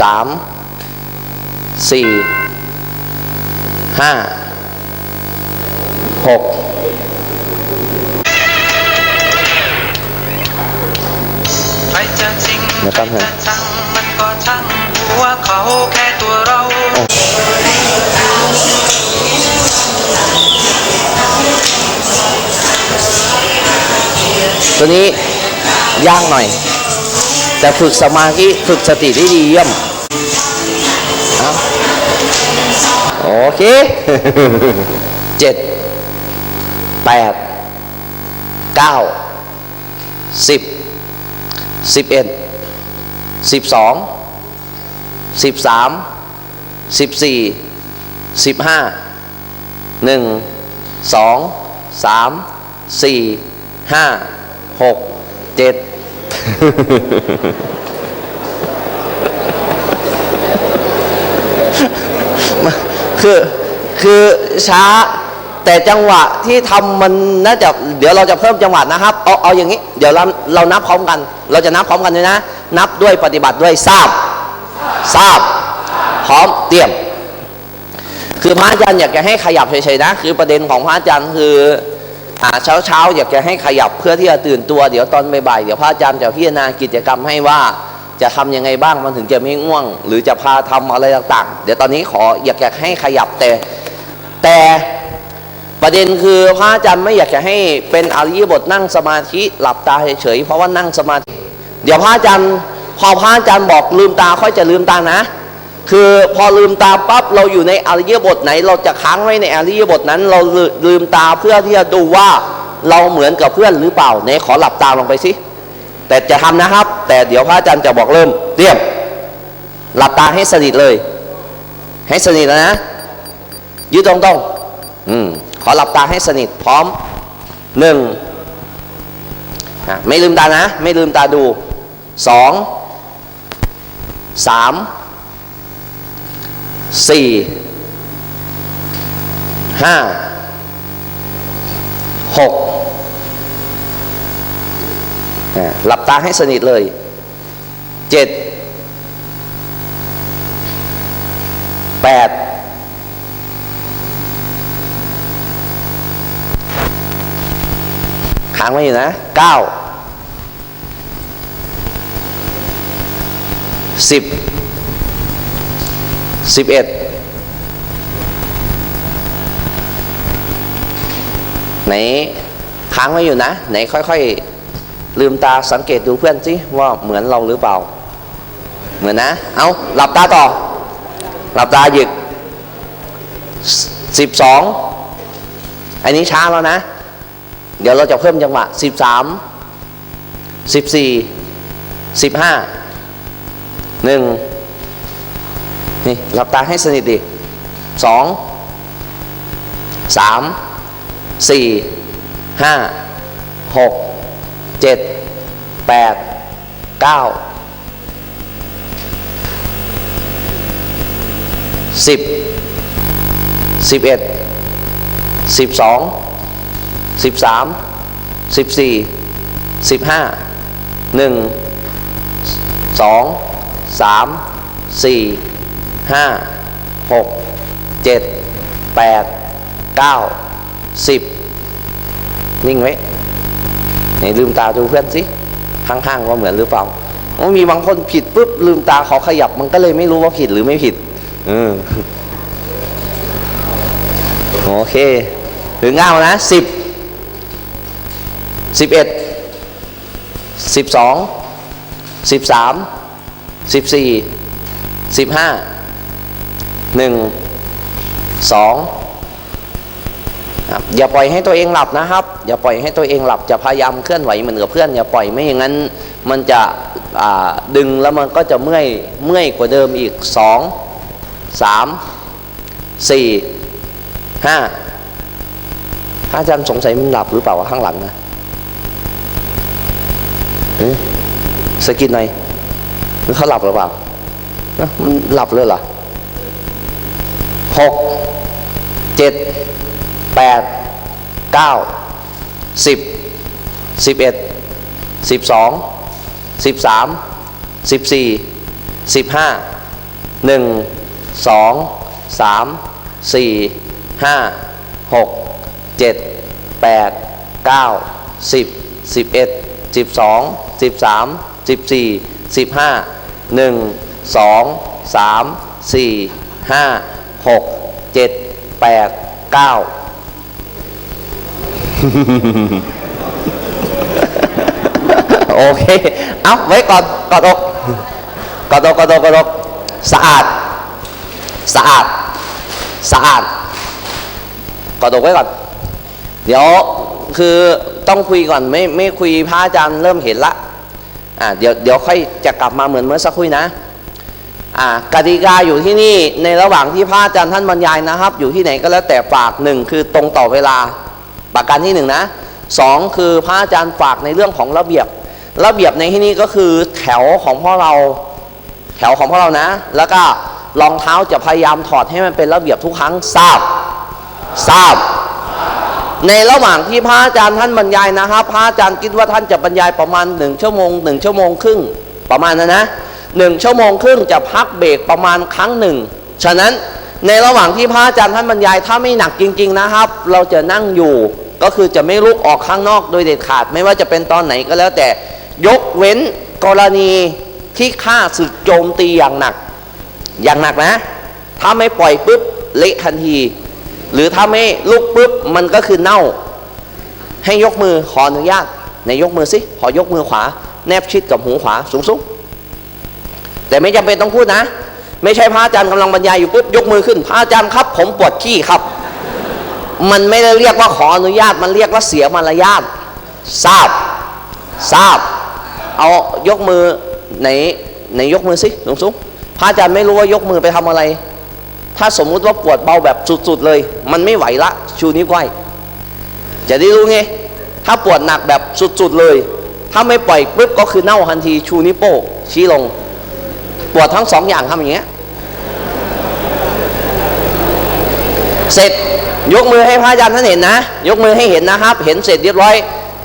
สามสี่ห้าหกใครจะจริงเดี๋ยวใครแป๊บนึงจะจังมันก็ช่างหัวเขาแค่ตัวเราตัวนี้ ยากหน่อย แต่ฝึกสมาธิฝึกสติได้ดีเยี่ยมโอเคเจ็ดแปดเก้าสิบสิบเอ็ดสิบสองสิบสามสิบสี่สิบห้าหนึ่งสองสามสี่ห้าหก เจ็ดคือคือช้าแต่จังหวะที่ทำมันน่าจะเดี๋ยวเราจะเพิ่มจังหวะนะครับ เอาเอาอย่างนี้ เดี๋ยวเราเรานับพร้อมกัน เราจะนับพร้อมกันเลยนะ นับด้วยปฏิบัติด้วยทราบทราบพร้อมเตรียม คือพระอาจารย์อยากจะให้ขยับเฉยๆนะ คือประเด็นของพระอาจารย์คือ เช้าเช้าๆอยากจะให้ขยับเพื่อที่จะตื่นตัว เดี๋ยวตอนบ่ายๆเดี๋ยวพระอาจารย์จะพิจารณากิจกรรมให้ว่าจะทำยังไงบ้างมันถึงจะไม่ง่วง หรือจะพาทำอะไรต่างๆ เดี๋ยวตอนนี้ขออยากจะให้ขยับแต่ แต่ประเด็นคือพระอาจารย์ไม่อยากจะให้เป็นอริยบทนั่งสมาธิหลับตาเฉยๆเพราะว่านั่งสมาธิ เดี๋ยวพระอาจารย์พอพระอาจารย์บอกลืมตาค่อยจะลืมตานะ คือพอลืมตาปั๊บเราอยู่ในอริยบทไหน เราจะค้างไว้ในอริยบทนั้น เราลืลืมตาเพื่อที่จะดูว่าเราเหมือนกับเพื่อนหรือเปล่าไหนขอหลับตาลงไปสิแต่จะทำนะครับ แต่เดี๋ยวพระอาจารย์จะบอกเริ่มเตรียมหลับตาให้สนิทเลย ให้สนิทนะยืดตรงๆอืมขอหลับตาให้สนิทพร้อมหนึ่งไม่ลืมตานะ ไม่ลืมตาดูสองสาม สี่ห้าหกหลับตาให้สนิทเลยเจ็ดแปดค้างไว้อยู่นะเก้าสิบ สิบเอ็ดไหนค้างไว้อยู่นะ ไหนค่อยๆ ลืมตาสังเกตดูเพื่อนสิว่าเหมือนเราหรือเปล่า เหมือนนะ เอาหลับตาต่อ หลับตาหยิกสิบสองอันนี้ช้าแล้วนะ เดี๋ยวเราจะเพิ่มจังหวะสิบสามสิบสี่สิบห้าหนึ่ง นี่หลับตาให้สนิทดิสองสามสี่ห้าหกเจ็ดแปดเก้าสิบสิบเอ็ดสิบสองสิบสามสิบสี่สิบห้าหนึ่งสองสามสี่ ห้าหกเจ็ดแปดเก้าสิบนิ่งไว้ไหนลืมตาดูเพื่อนสิข้างๆว่าเหมือนหรือเปล่าโอ้มีบางคนผิดปุ๊บลืมตาเขาขยับมันก็เลยไม่รู้ว่าผิดหรือไม่ผิดอโอเคถึงเงานะสิบสิบเอ็ดสิบสองสิบสามสิบสี่สิบห้า หนึ่งสองอย่าปล่อยให้ตัวเองหลับนะครับ อย่าปล่อยให้ตัวเองหลับจะพยายามเคลื่อนไหวเหมือนกับเพื่อนอย่าปล่อยไม่อย่างนั้น มันจะดึงแล้วมันก็จะเมื่อยเมื่อยกว่าเดิมอีกสองสามสี่ห้าพระอาจารย์สงสัยมันหลับหรือเปล่าข้างหลังนะเอ๊ะสกิดหน่อยหรือเขาหลับหรือเปล่ามันหลับเลยเหรอ หกเจ็ดแปดเก้าสิบสิบเอ็ดสิบสองสิบสามสิบสี่สิบห้าหนึ่งสองสามสี่ห้าหกเจ็ดแปดเก้าสิบสิบเอ็ดสิบสองสิบสามสิบสี่สิบห้าหนึ่งสองสามสี่ห้า หกเจ็ดแปดเก้าโอเค เอาไว้ก่อนกอดอกกอดอกกอดอกกอดอกสะอาด สะอาด สะอาดกอดอกไว้ก่อน เดี๋ยวคือต้องคุยก่อนไม่ไม่คุยพระอาจารย์เริ่มเห็นละอ่าเดี๋ยวเดี๋ยวค่อยจะกลับมาเหมือนเมื่อสักครู่นะ กติกาอยู่ที่นี่ในระหว่างที่พระอาจารย์ท่านบรรยายนะครับ อยู่ที่ไหนก็แล้วแต่ฝากหนึ่งคือตรงต่อเวลาประการที่หนึ่งนะสองคือพระอาจารย์ฝากในเรื่องของระเบียบ ระเบียบในที่นี้ก็คือแถวของพ่อเราแถวของพวกเรานะ แล้วก็รองเท้าจะพยายามถอดให้มันเป็นระเบียบทุกครั้งทราบทราบ ในระหว่างที่พระอาจารย์ท่านบรรยายนะครับ พระอาจารย์คิดว่าท่านจะบรรยายประมาณหนึ่งชั่วโมงหนึ่งชั่วโมงครึ่งประมาณนั้นนะ หนึ่งชั่วโมงครึ่งจะพักเบรกประมาณครั้งหนึ่ง ฉะนั้นในระหว่างที่พระอาจารย์ท่านบรรยายถ้าไม่หนักจริง ๆนะครับ เราจะนั่งอยู่ก็คือจะไม่ลุกออกข้างนอกโดยเด็ดขาด ไม่ว่าจะเป็นตอนไหนก็แล้วแต่ยกเว้นกรณีที่ฆ่าศึกโจมตีอย่างหนัก อย่างหนักนะ ถ้าไม่ปล่อยปุ๊บเละทันที หรือถ้าไม่ลุกปุ๊บมันก็คือเน่า ให้ยกมือขออนุญาตในยกมือสิขอยกมือขวา แนบชิดกับหูขวาสูงสูงๆ แต่ไม่จำเป็นต้องพูดนะ ไม่ใช่พระอาจารย์กำลังบรรยายอยู่ปุ๊บยกมือขึ้น พระอาจารย์ครับ ผมปวดขี้ครับ มันไม่ได้เรียกว่าขออนุญาตมันเรียกว่าเสียมารยาททราบทราบ เอายกมือไหนไหนยกมือสิสูงสูงๆพระอาจารย์ไม่รู้ว่ายกมือไปทำอะไร ถ้าสมมุติว่าปวดเบาแบบสุดๆเลย มันไม่ไหวละชูนิ้วก้อยจะได้รู้ไงถ้าปวดหนักแบบสุดๆเลย ถ้าไม่ปล่อยปุ๊บก็คือเน่าทันทีชูนิ้วโป้งชี้ลง ปวดทั้งสองอย่างทำอย่างเงี้ยเสร็จยกมือให้พระอาจารย์ท่านเห็นนะ ยกมือให้เห็นนะครับ เห็นเสร็จเรียบร้อย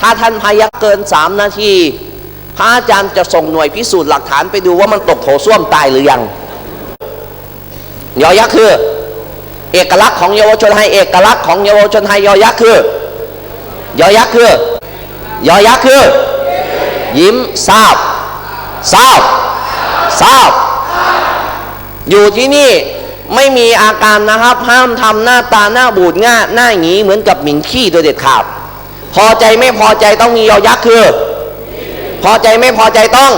ถ้าท่านพายักเกินสามนาที พระอาจารย์จะส่งหน่วยพิสูจน์หลักฐานไปดูว่ามันตกโถส้วมตายหรือยังยอยักษ์คือ เอกลักษณ์ของเยาวชนไทยเอกลักษณ์ของเยาวชนไทยยอยักษ์คือยอยักษ์คือยอยักษ์คือ ยิ้มทราบทราบทราบ อยู่ที่นี่ไม่มีอาการนะครับ ห้ามทำหน้าตาหน้าบูดง่าหน้าหงีเหมือนกับหมินขี้โดยเด็ดขาดพอใจไม่พอใจต้องมียอยักษ์คือ พอใจไม่พอใจต้อง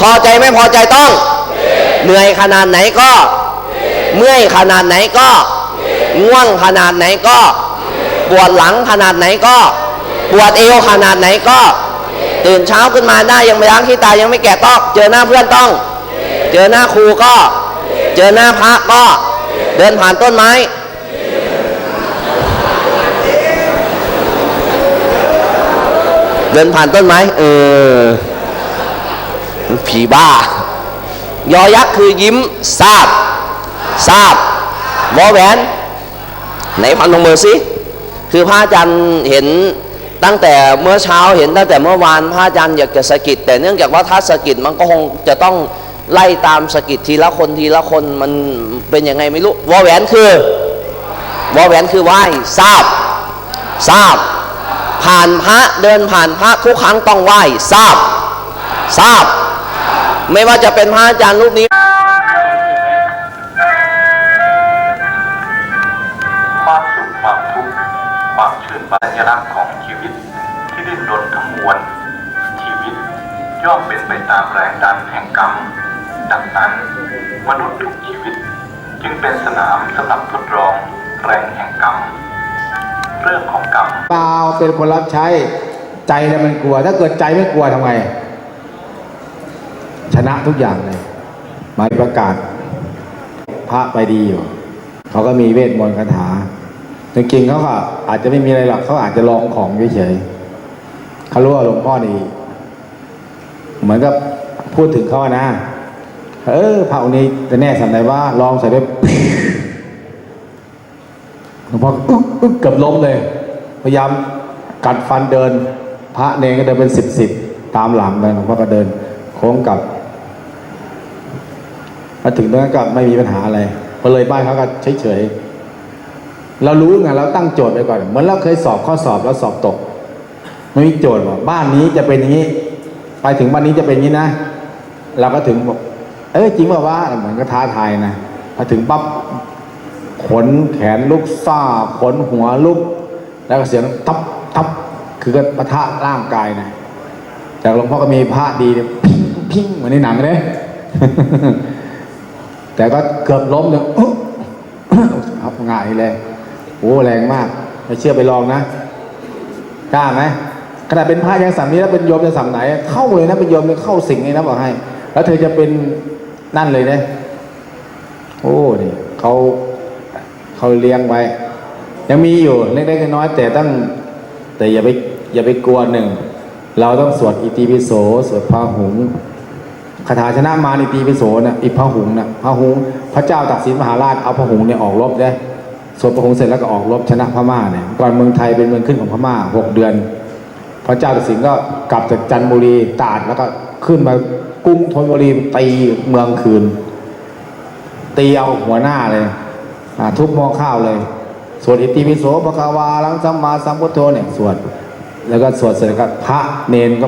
พอใจไม่พอใจต้อง เหนื่อยขนาดไหนก็ เมื่อยขนาดไหนก็ ง่วงขนาดไหนก็ ปวดหลังขนาดไหนก็ ปวดเอวขนาดไหนก็ ตื่นเช้าขึ้นมาหน้ายังไม่ล้างขี้ตายังไม่แก่ต้อง เจอหน้าเพื่อนต้อง เจอหน้าครูก็ เจอหน้าพระก็เดินผ่านต้นไม้เดินผ่านต้นไม้เออผีบ้า ยอยักษ์คือยิ้มทราบทราบวอแหวนไหนพันลงมือสิคือพระอาจารย์เห็นตั้งแต่เมื่อเช้าเห็นตั้งแต่เมื่อวานพระอาจารย์อยากจะสะกิดแต่เนื่องจากว่าถ้าสะกิดมันก็คงจะต้อง ไล่ตามสกิดทีละคนทีละคนมันเป็นยังไงไม่รู้วอแหวนคือวอแหวนคือไหว้ทราบทราบ ผ่านพระเดินผ่านพระทุกครั้งต้องไหว้ทราบทราบ ไม่ว่าจะเป็นพระอาจารย์รูปนี้ความสุขความทุกข์ความชื่นบรรยลักษณ์ของชีวิตที่ดิ้นรนทั้งมวลชีวิตย่อมเป็นไปตามแรงดันแห่งกรรม ดังนั้น มนุษย์ทุกชีวิตจึงเป็นสนามสำหรับทดลองแรงแห่งกรรม เรื่องของกรรมเปล่าเป็นคนรับใช้ใจเนี่ยมันกลัว ถ้าเกิดใจไม่กลัวทำไง ชนะทุกอย่างเลยหมายประกาศ พระไปดีอยู่ เขาก็มีเวทมนต์คาถาจริงๆเขาก็อาจจะไม่มีอะไรหรอกเขาอาจจะลองของเฉยๆเขารู้ว่าหลวงพ่อนี่เหมือนกับพูดถึงเขาอะนะ เออพระองค์นี้จะแน่สันไหนว่าลองใส่ได้หลวงพ่ออึ๊กอึ๊กเกือบล้มเลย พยายามกัดฟันเดิน พระเนรก็เดินเป็นสิบสิบตามหลังไปหลวงพ่อก็เดิน โค้งกลับมาถึงตรงนั้นก็ไม่มีปัญหาอะไรพอเลยบ้านเขาก็เฉยๆเรารู้ไงเราตั้งโจทย์ไปก่อน เหมือนเราเคยสอบข้อสอบแล้วสอบตกไม่มีโจทย์ว่าบ้านนี้จะเป็นอย่างนี้ ไปถึงบ้านนี้จะเป็นอย่างนี้นะ เราก็ถึงบอก เอ้ยจริงป่าวว่าเหมือนก็ท้าทายนะพอถึงปั๊บขนแขนลุกซ่าขนหัวลุก แล้วก็เสียงทับทับคือก็ปะทะร่างกายนะจากหลวงพ่อก็มีพระดีเนี่ยพิ้งพิ้งเหมือนในหนังเลยแต่ก็เกือบล้มเนี่ยอุ๊อับหงายเลยโอ้แรงมากไม่เชื่อไปลองนะกล้าไหมขนาดเป็นพระยังสั่งนี้แล้วเป็นโยมจะสั่งไหน เข้าเลยนะเป็นโยมเนี่ยเข้าสิงนี้นะบอกให้ แล้วเธอจะเป็น นั่นเลยนะโอ้นี่เขาเขาเลี้ยงไว้ ยังมีอยู่เล็กๆน้อยๆแต่ต้องแต่อย่าไปอย่าไปกลัวหนึ่ง เราต้องสวดอิติปิโสสวดพาหุงคาถาชนะมารอิติปิโสนะอิพาหุงนะพาหุง พระเจ้าตักสินมหาราชเอาพาหุงเนี่ยออกรบได้สวดพาหุงเสร็จแล้วก็ออกรบชนะพม่าเนี่ยก่อนเมืองไทยเป็นเมืองขึ้นของพม่าหกเดือน พระเจ้าตักสินก็กลับจากจันทบุรีตาดแล้วก็ขึ้นมา กรุงธนบุรีตีเมืองคืน ตีเอาหัวหน้าเลยทุบม้อข้าวเลย สวดอิติปิโสปะกาวาลังสัมมาสัมพุทโธเนี่ยสวด แล้วก็สวดเสร็จก็พระเนนก็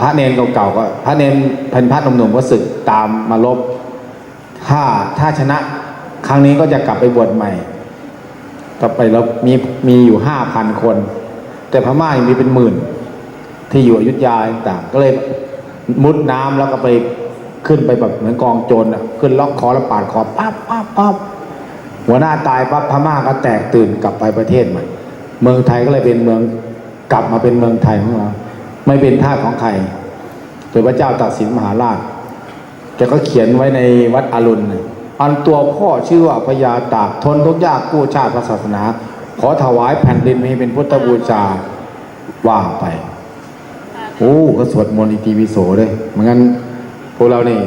พระเนนเก่าๆก็พระเนนพันพระหนุ่มๆก็ศึกตามมาลบ ถ้าถ้าชนะ ครั้งนี้ก็จะกลับไปบวชใหม่ต่อไปแล้วมีมีอยู่ห้าพันคน แต่พม่ายังมีเป็นหมื่น ที่อยู่อยุธยาต่างก็เลย มุดน้ำแล้วก็ไปขึ้นไปแบบเหมือนกองโจรอะขึ้นล็อกคอแล้วปาดคอปั๊บปั๊บปั๊บหัวหน้าตายปั๊บพม่าก็แตกตื่นกลับไปประเทศใหม่เมืองไทยก็เลยเป็นเมืองกลับมาเป็นเมืองไทยของเรา ไม่เป็นท่าของใครโดยพระเจ้าตากสินมหาราชแกก็เขียนไว้ในวัดอรุณอันตัวพ่อชื่อว่าพญาตากทนทุกข์ยากกู้ชาติศาสนา ขอถวายแผ่นดินให้เป็นพุทธบูชาว่าไป อ้ก็สวดมนต์อิติปิโสเลยเหมือนกันพวกเรานี่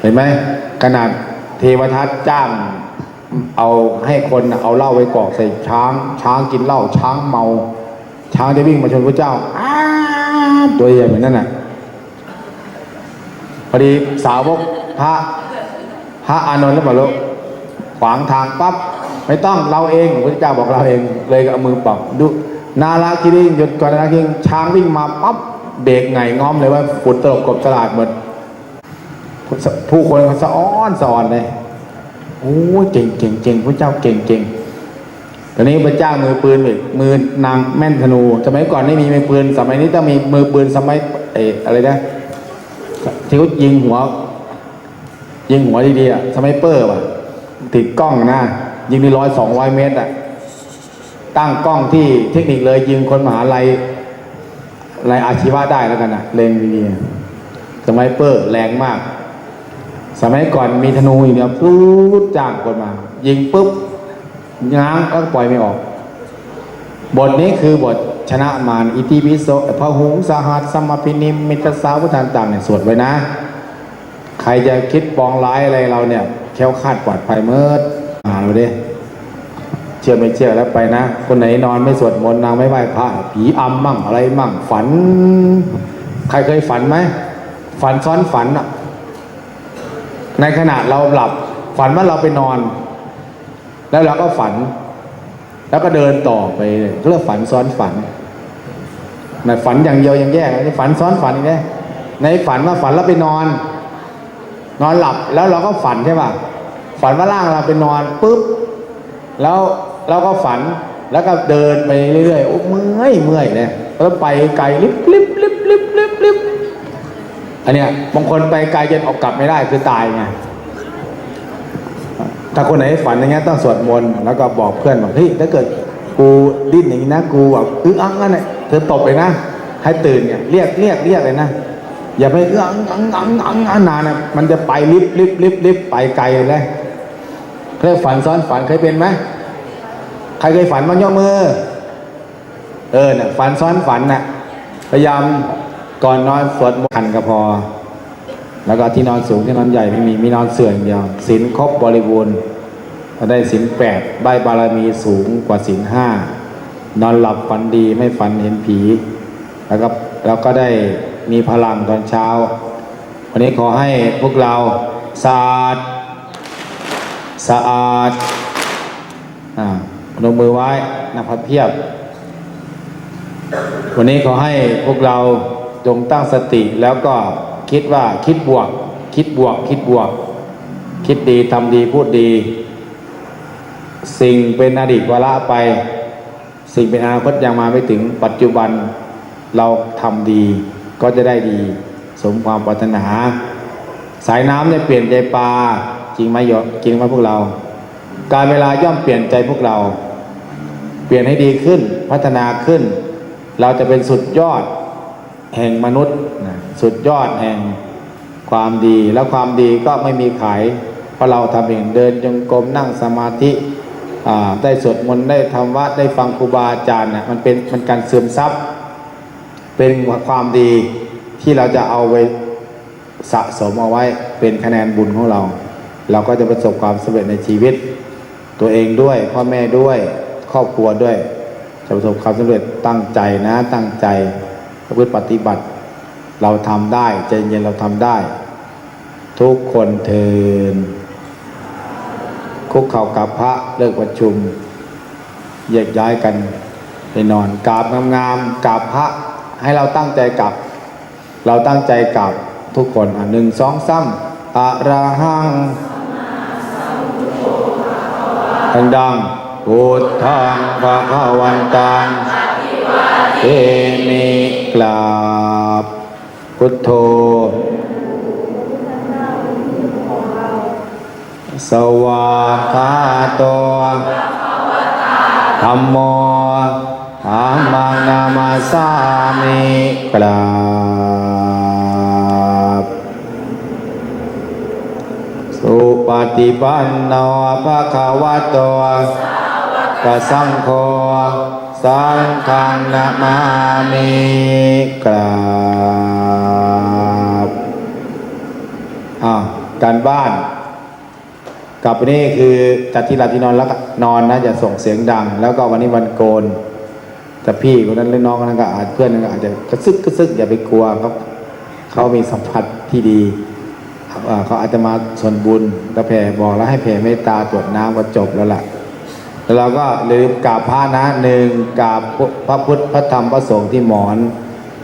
เห็นไหมขนาดเทวทัตจ้างเอาให้คนเอาเหล้าไปกรอกใส่ช้าง ช้างกินเหล้าช้างเมา ช้างจะวิ่งมาชนพระเจ้าอ้าตัวใหญ่เหมือนนั่นน่ะพอดีสาวกพระพระอานนท์หรือเปล่าลูกขวางทางปั๊บไม่ต้องเราเองพระเจ้าบอกเราเองเลยก็เอามือปักดู นาราคิริหยุดก่อนนาราคิริช้างวิ่งมาปั๊บเบรกไงง้อมเลยว่าฝุ่นตลบกบตลาดหมดผู้คนเขาสะอ้อนสะออนเลยโอ้ยเก่งเก่งเก่งพระเจ้าเก่งเก่งตอนนี้พระเจ้ามือปืนอีกมือนางแม่นธนูสมัยก่อนไม่มีมือปืน สมัยนี้ต้องมีมือปืนสมัยเอออะไรนะที่เขายิงหัว ยิงหัวดีๆอะสไนเปอร์ป่ะติดกล้องนะยิงในร้อยสองร้อยเมตรอะ ตั้งกล้องที่เทคนิคเลยยิงคนมหาลัยลัยอาชีวะได้แล้วกันนะเลงดีๆสไนเปอร์แรงมาก สมัยก่อนมีธนูอยู่เนี่ยปุ๊บจ้างคนมา ยิงปุ๊บง้างก็ปล่อยไม่ออก บทนี้คือบทชนะมารอิติปิโสพระหุงสหัสสมพินิมมิตรสาวุฒานต่างเนี่ยสวดไว้นะ ใครจะคิดปองร้ายอะไรเราเนี่ย แค้วคาดปลอดภัยเมื่อมาเราดิ เชื่อไม่เชื่อแล้วไปนะ คนไหนนอนไม่สวดมนต์นางไม่ไหว้พระผีอำมั่งอะไรมั่ง ฝัน ใครเคยฝันไหมฝันซ้อนฝันอะในขณะเราหลับ ฝันว่าเราไปนอน แล้วเราก็ฝัน แล้วก็เดินต่อไปเลยเรียฝันซ้อนฝันในฝันอย่างเดียวยังแย่ในฝันซ้อนฝันอีกนะในฝันว่าฝันแล้วไปนอน นอนหลับแล้วเราก็ฝันใช่ป่ะฝันว่าร่างเราไปนอนปุ๊บแล้ว เราก็ฝันแล้วก็เดินไปเรื่อยๆโอ้เมื่อยเมื่อยเนี่ยแล้วไปไกลลิบลิบลิบลิบลิบลิบอันเนี้ยบางคนไปไกลจนออกกลับไม่ได้คือตายไงถ้าคนไหนฝันอย่างเงี้ยต้องสวดมนต์แล้วก็บอกเพื่อนบอกเฮ้ยถ้าเกิดกูดิ้นอย่างนี้นะกูแบบอึ้งอังนั่นแหละเธอตบเลยนะ ให้ตื่นเนี่ยเรียกเรียกเรียกเลยนะอย่าไปอึ้งอังอังอังอังอังนานนะมันจะไปลิบลิบลิบลิบไปไกลเลยเคยฝันซ้อนฝันเคยเป็นไหม ใครเคยฝันบ้างยกมือ เออเนี่ยฝันซ้อนฝันน่ะพยายามก่อนนอนสวดมนต์ันก็พอ แล้วก็ที่นอนสูงที่นอนใหญ่ไม่มีมีนอนเสื่ออย่างเดียวศีลครบบริบูรณ์ได้ศีลแปดใบบารมีสูงกว่าศีลห้านอนหลับฝันดีไม่ฝันเห็นผี แล้วก็เราก็ได้มีพลังตอนเช้า วันนี้ขอให้พวกเราสะอาด สะอาดอ่า พนมมือไว้นะพับเพียบ วันนี้ขอให้พวกเราจงตั้งสติแล้วก็คิดว่าคิดบวก คิดบวก คิดบวก คิดดีทำดีพูดดี สิ่งเป็นอดีตวาระไป สิ่งเป็นอนาคตยังมาไม่ถึงปัจจุบันเราทำดีก็จะได้ดี สมความปรารถนา สายน้ำเนี่ยเปลี่ยนใจปลาจริงไหมโยจริงไหมพวกเรา การเวลาย่อมเปลี่ยนใจพวกเรา เปลี่ยนให้ดีขึ้น พัฒนาขึ้น เราจะเป็นสุดยอดแห่งมนุษย์นะสุดยอดแห่งความดี แล้วความดีก็ไม่มีขาย เพราะเราทำเองเดินจงกรมนั่งสมาธิได้สวดมนต์ได้ทำวัดได้ฟังครูบาอาจารย์นะมันเป็นมันการเสื่อมทรัพย์เป็นความดีที่เราจะเอาไว้สะสมเอาไว้เป็นคะแนนบุญของเรา เราก็จะประสบความสำเร็จในชีวิต ตัวเองด้วย พ่อแม่ด้วย ครอบครัวด้วย จะประสบความสำเร็จตั้งใจนะ ตั้งใจประพฤติปฏิบัติ เราทำได้ใจเย็นเราทำได้ ทุกคนเทินคุกเข่ากับพระเลิกประชุมแยกย้ายกันไปนอนกราบงามๆกราบพระให้เราตั้งใจกลับเราตั้งใจกลับทุกคนอะหนึ่งสองซ้ำอะระหัง ดังพุทธังภะควันตังเอมิกราบ พุทโธ สวากขาโตธรรมโมธรรมังนามาสามิกราบ สุ ปฏิปันโนภะคะวะโตกะสังโฆสังฆังนะมามิกราบอ้าวการบ้านกลับนี่คือจัดที่หลับที่นอนแล้วนอนนะอย่าส่งเสียงดัง แล้วก็วันนี้วันโกนจะพี่คนนั้นหรือน้องคนนั้นก็อาจเพื่อนก็อาจจะกระซึกกระซึกอย่าไปกลัวครับเขามีสัมผัสที่ดี เขาอาจจะมาส่วนบุญแล้วแผ่บอกแล้วให้แผ่เมตตาตรวจน้ำก็จบแล้วล่ะแล้วเราก็ลืมกราบพระนะหนึ่งกราบพระพุทธพระธรรมพระสงฆ์ที่หมอน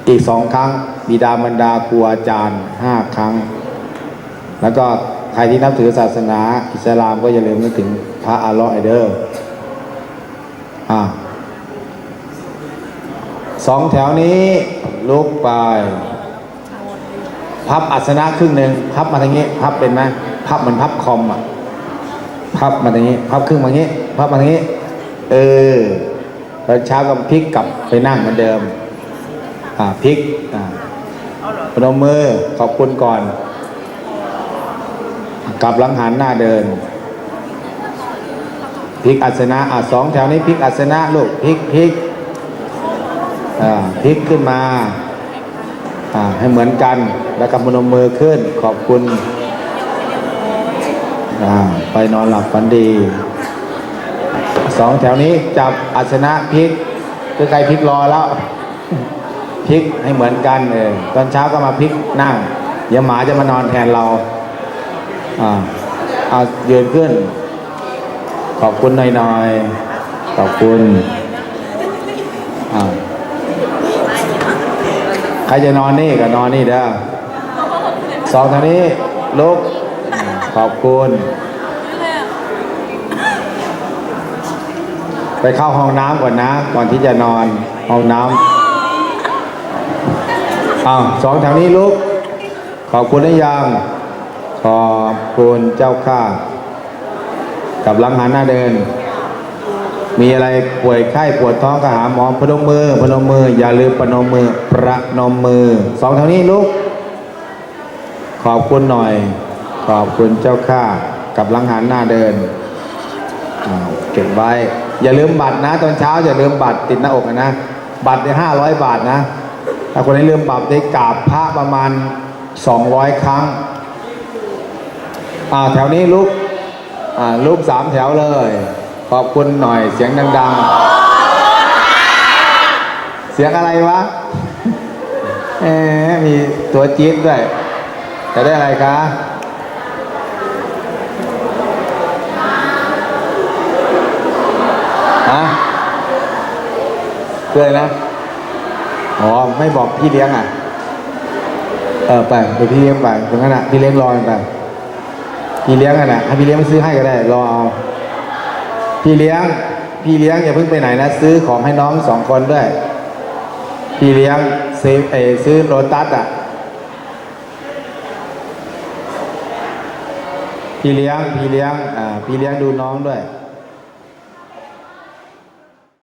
อีกสองครั้งบิดามารดาครูอาจารย์ห้าครั้ง แล้วก็ใครที่นับถือศาสนาอิสลามก็อย่าลืมนึกถึงพระอัลลอฮ์ไอเดอร์อ่าสองแถวนี้ลุกไป พับอัสนะครึ่งหนึ่งพับมาทางนี้ พับเป็นไหมพับเหมือนพับคอมอะพับมาทางนี้ พับครึ่งมาทางนี้ พับมาทางนี้ เออตอนเช้าก็พลิกกลับไปนั่งเหมือนเดิม อ่าพลิกอ่าพนมมือขอบคุณก่อน กลับหลังหันหน้าเดินพลิกอัสนะอะสองแถวนี้พลิกอัสนะลูกพลิกพลิกอ่าพลิกขึ้นมา ให้เหมือนกัน แล้วก็พนมมือขึ้น ขอบคุณอ่าไปนอนหลับฝันดี สองแถวนี้จับอัสนะพลิกคือใครพลิกรอแล้วพลิกให้เหมือนกันเออตอนเช้าก็มาพลิกนั่งเดี๋ยวหมาจะมานอนแทนเราอ่าเอายืนขึ้น ขอบคุณหน่อยๆขอบคุณอ่า ใครจะนอนนี่ก็นอนนี่เด้อสองทางนี้ลุกขอบคุณ ไปเข้าห้องน้ำก่อนนะ ก่อนที่จะนอนห้องน้ำอ้าวสองทางนี้ลุก ขอบคุณหรือยังขอบคุณเจ้าข้ากับลังหันหน้าเดิน มีอะไรป่วยไข้ปวดท้องก็หาหมอพนมมือพนมมือ อย่าลืมพนมมือประนมมือสองเท่านี้ลูก ขอบคุณหน่อย ขอบคุณเจ้าข้ากับลังหันหน้าเดินเก็บไว้ อย่าลืมบัตรนะ ตอนเช้าอย่าลืมบัตรติดหน้าอกนะ บัตรได้ห้าร้อยบาทนะถ้าคนไหนลืมบัตรได้กราบพระประมาณสองร้อยครั้งอ่าแถวนี้ลุกอ่าลุกสามแถวเลย ขอบคุณหน่อยเสียงดังๆ เสียงอะไรวะ เอ๊มีตัวจี๊ดด้วย จะได้อะไรคะฮะเพื่อนะ อ๋อ ไม่บอกพี่เลี้ยงอะ เออไปเดี๋ยวพี่เลี้ยงไปตรงนั้นอะพี่เลี้ยงรอไปพี่เลี้ยงอะนะให้พี่เลี้ยงมาซื้อให้ก็ได้ รอเอา พี่เลี้ยง พี่เลี้ยงอย่าเพิ่งไปไหนนะ ซื้อของให้น้องสองคนด้วย พี่เลี้ยงซื้อเออซื้อโรตัสอะ พี่เลี้ยง พี่เลี้ยง อ่า พี่เลี้ยงดูน้องด้วย